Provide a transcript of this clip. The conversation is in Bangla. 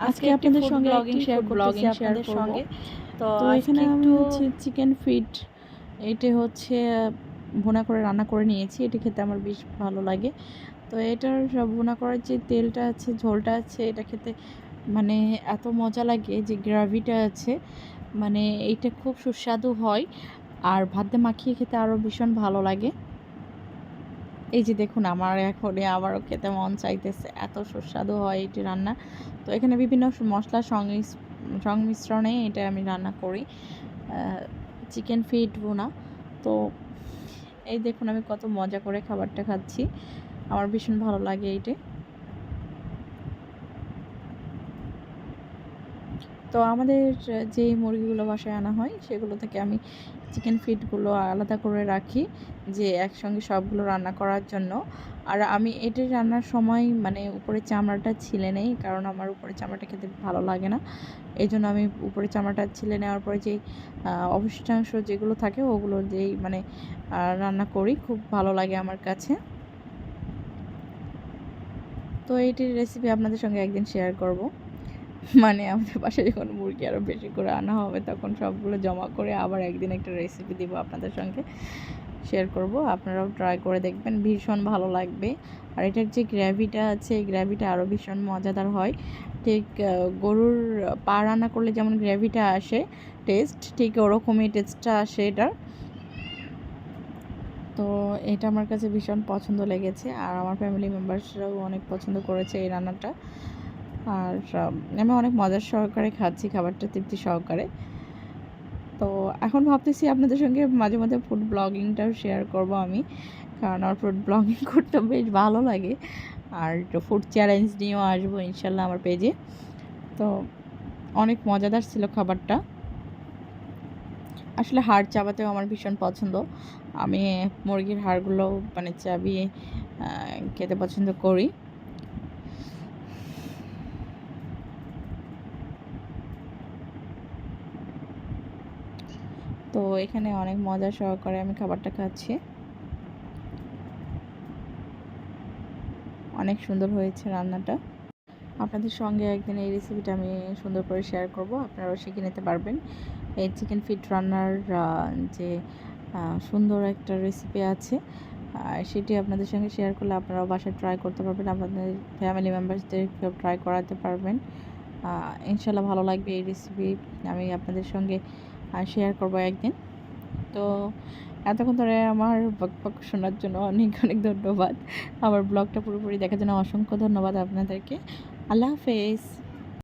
আজকে আপনাদের সঙ্গে ব্লগিং শেয়ার ব্লগিং আপনাদের সঙ্গে। তো এখানে আমি হচ্ছে চিকেন ফিট এটা হচ্ছে ভুনা করে রান্না করে নিয়েছি এটি খেতে আমার বেশ ভালো লাগে। তো এটার ভুনা করার যে তেলটা আছে ঝোলটা আছে এটা খেতে মানে এত মজা লাগে যে গ্রাভিটা আছে মানে এইটা খুব সুস্বাদু হয়। আর ভাত দিয়ে মাখিয়ে খেতে আরও ভীষণ ভালো লাগে। এই যে দেখুন, আমার এখন আবারও খেতে মন চাইতেছে। এত সুস্বাদু হয় এটি রান্না। তো এখানে বিভিন্ন মশলা সংমিশ- সংমিশ্রণে এটা আমি রান্না করি। চিকেন ফিট বোনা তো এই দেখুন, আমি কত মজা করে খাবারটা খাচ্ছি। আমার ভীষণ ভালো লাগে এইটা তো আমাদের যে মুরগিগুলো বাসায় আনা হয় সেগুলো থেকে আমি চিকেন ফিটগুলো আলাদা করে রাখি যে একসঙ্গে সবগুলো রান্না করার জন্য। আর আমি এটি রান্নার সময় মানে উপরে চামড়াটা ছিলে নেই কারণ আমার উপরে চামড়াটা খেতে ভালো লাগে না। এই জন্য আমি উপরে চামড়াটা ছিলে নেওয়ার পরে আহ, অবশিষ্টাংশ যেগুলো থাকে ওগুলো যেই মানে রান্না করি খুব ভালো লাগে আমার কাছে। তো এইটির রেসিপি আপনাদের সঙ্গে একদিন শেয়ার করব। মানে আমাদের বাসায় যখন মুরগি আরও বেশি করে আনা হবে, তখন সবগুলো জমা করে আবার একদিন একটা রেসিপি দিব আপনাদের সঙ্গে শেয়ার করব। আপনারাও ট্রাই করে দেখবেন, ভীষণ ভালো লাগবে। আর এটার যে গ্র্যাভিটা আছে, এই গ্র্যাভিটা আরও ভীষণ মজাদার হয়। ঠিক গরুর পা রান্না করলে যেমন গ্র্যাভিটা আসে টেস্ট ঠিক ওরকমই টেস্টটা আসে এটার। তো এটা আমার কাছে ভীষণ পছন্দ লেগেছে। আর আমার ফ্যামিলি মেম্বার্সরাও অনেক পছন্দ করেছে এই রান্নাটা। আর, আমি অনেক মজার সহকারে খাচ্ছি, খাবারটা তৃপ্তি সহকারে। তো এখন ভাবতেছি আপনাদের সঙ্গে মাঝে মাঝে ফুড ব্লগিংটাও শেয়ার করব আমি, কারণ আমার ফুড ব্লগিং করতে বেশ ভালো লাগে। আর ফুড চ্যালেঞ্জ নিয়েও আসব ইনশাল্লাহ আমার পেজে তো অনেক মজাদার ছিল খাবারটা। আসলে হাড় চাবাতেও আমার ভীষণ পছন্দ। আমি মুরগির হাড়গুলো মানে চাবিয়ে খেতে পছন্দ করি। তো এখানে অনেক মজা সহকারে আমি খাবারটা খাচ্ছি। অনেক সুন্দর হয়েছে রান্নাটা। আপনাদের সঙ্গে একদিন এই রেসিপিটা আমি সুন্দর করে শেয়ার করব। আপনারাও শিখে নিতে পারবেন। এই চিকেন ফিট রান্নার যে সুন্দর একটা রেসিপি আছে সেটি আপনাদের সঙ্গে শেয়ার করলে আপনারাও বাসায় ট্রাই করতে পারবেন। আপনাদের ফ্যামিলি মেম্বার্সদেরকেও ট্রাই করাতে পারবেন। ইনশাল্লাহ ভালো লাগবে এই রেসিপি আমি আপনাদের সঙ্গে শেয়ার করব একদিন। তো এতক্ষণ ধরে আমার বকবক শোনার জন্য অনেক অনেক ধন্যবাদ। আমার ব্লগটা পুরোপুরি দেখার জন্য অসংখ্য ধন্যবাদ আপনাদেরকে। আল্লাহ হাফেজ।